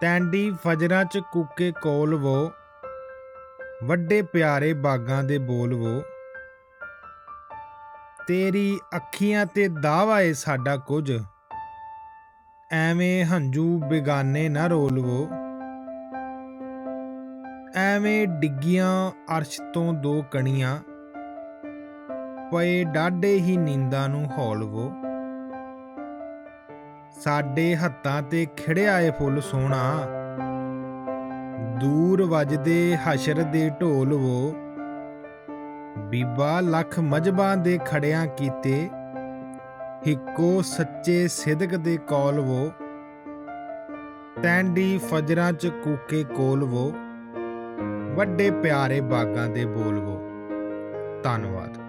ਤੈਂਡੀ ਫਜਰਾਂ ਚ ਕੂਕੇ ਕੋਲ ਵੋ, ਵੱਡੇ ਪਿਆਰੇ ਬਾਗਾਂ ਦੇ ਬੋਲ ਵੋ। ਤੇਰੀ ਅੱਖੀਆਂ ਤੇ ਦਾਵਾ ਏ ਸਾਡਾ ਕੁਝ, ਐਵੇਂ ਹੰਝੂ ਬੇਗਾਨੇ ਨਾ ਰੋਲਵੋ ਐਵੇਂ ਡਿੱਗੀਆਂ ਅਰਸ਼ ਤੋਂ ਦੋ ਕਣੀਆਂ, ਪਏ ਡਾਢੇ ਹੀ ਨੀਂਦਾਂ ਨੂੰ ਹੌਲਵੋ ਸਾਡੇ ਹੱਥਾਂ ਤੇ ਖਿੜਿਆ ਏ ਫੁੱਲ ਸੋਹਣਾ। ਦੂਰ ਵੱਜਦੇ ਹਸ਼ਰ ਦੇ ਢੋਲ ਵੋ। ਬੀਬਾ ਲੱਖ ਮਜਬਾਂ ਦੇ ਖੜਿਆਂ ਕੀਤੇ। ਹਿੱਕੋ ਸੱਚੇ ਸਿਦਕ ਦੇ ਕੌਲ ਵੋ। ਤੈਂਡੀ ਫਜਰਾਂ ਚ ਕੂਕੇ ਕੋਲ ਵੋ। ਵੱਡੇ ਪਿਆਰੇ ਬਾਗਾਂ ਦੇ ਬੋਲ ਵੋ। ਧੰਨਵਾਦ।